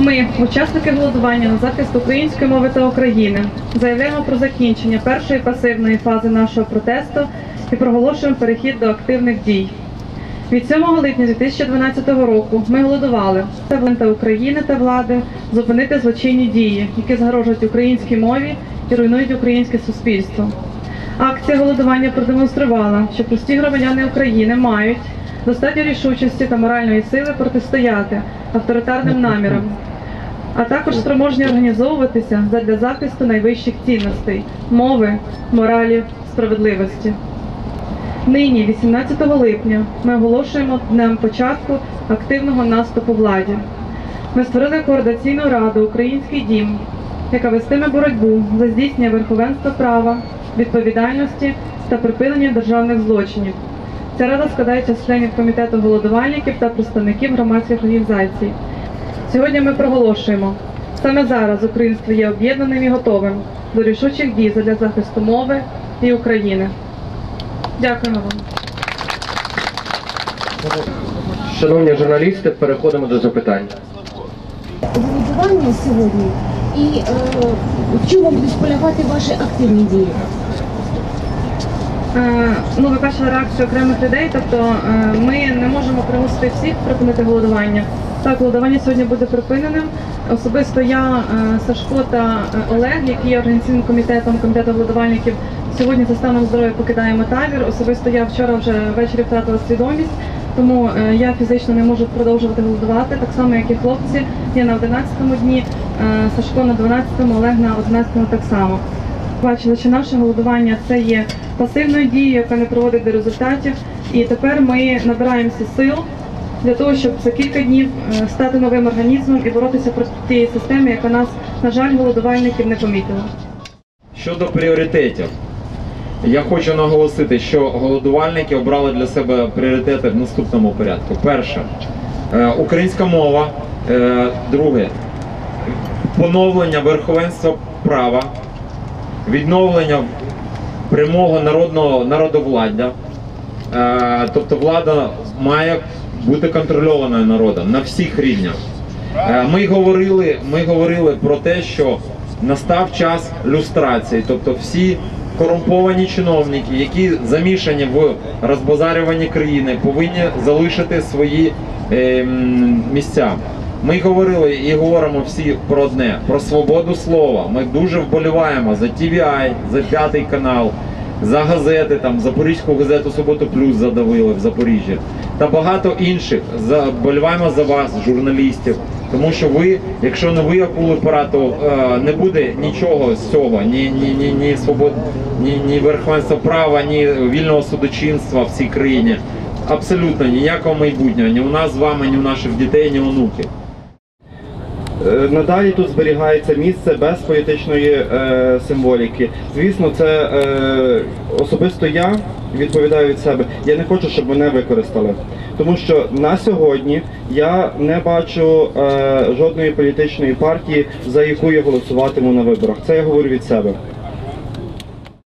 Ми, учасники голодування на захист української мови та України, заявляємо про закінчення першої пасивної фази нашого протесту і проголошуємо перехід до активних дій. Від 7 липня 2012 року ми голодували та України та влади зупинити злочинні дії, які загрожують українській мові і руйнують українське суспільство. Акція голодування продемонструвала, що прості громадяни України мають достатньо рішучості та моральної сили протистояти авторитарним намірам, а також спроможні організовуватися задля захисту найвищих цінностей мови, моралі, справедливості. Нині, 18 липня, ми оголошуємо днем початку активного наступу владі. Ми створили координаційну раду Український дім, яка вестиме боротьбу за здійснення верховенства права, відповідальності та припинення державних злочинів. Ця рада складається з членів комітету голодувальників та представників громадських організацій. Сьогодні ми проголошуємо, саме зараз українство є об'єднаним і готовим до рішучих дій для захисту мови і України. Дякуємо вам. Шановні журналісти, переходимо до запитань. голодування сьогодні і е, в чому будуть полягати ваші активні дії? Е, Ну, ви бачили реакцію окремих людей, тобто е, ми не можемо примусити всіх припинити голодування. Так, голодування сьогодні буде припиненим. Особисто я, е, Сашко та Олег, які є організаційним комітетом комітету голодувальників, сьогодні за станом здоров'я покидаємо табір. Особисто я вчора вже ввечері втратила свідомість, тому я фізично не можу продовжувати голодувати, так само як і хлопці. Я на 11-му дні, Сашко на 12-му, Олег на 11-му так само. Бачили, що наше голодування це є пасивною дією, яка не приводить до результатів. І тепер ми набираємося сил для того, щоб за кілька днів е, стати новим організмом і боротися проти тієї системи, яка нас, на жаль, голодувальників не помітила. Щодо пріоритетів, я хочу наголосити, що голодувальники обрали для себе пріоритети в наступному порядку. Перше е, українська мова. Е, Друге поновлення верховенства права, відновлення прямого народного народовладдя. Е, Тобто влада має бути контрольованою народом на всіх рівнях. Е, Ми говорили, ми говорили про те, що настав час люстрації, тобто всі корумповані чиновники, які замішані в розбазарюванні країни, повинні залишити свої е, місця. Ми говорили і говоримо всі про одне про свободу слова. Ми дуже вболіваємо за TVI, за п'ятий канал, за газети, там Запорізьку газету Суботу Плюс задавили в Запоріжжі та багато інших. Вболіваємо за вас, журналістів. Тому що ви, якщо не ви акули то е, не буде нічого з цього, ні, ні, ні, ні свобод, ні, ні верховенства права, ні вільного судочинства в цій країні. Абсолютно ніякого майбутнього, ні у нас з вами, ні у наших дітей, ні онуків. Е, Надалі тут зберігається місце без політичної е, символіки. Звісно, це е, особисто я відповідаю від себе. Я не хочу, щоб мене використали. Тому що на сьогодні я не бачу е, жодної політичної партії, за яку я голосуватиму на виборах. Це я говорю від себе.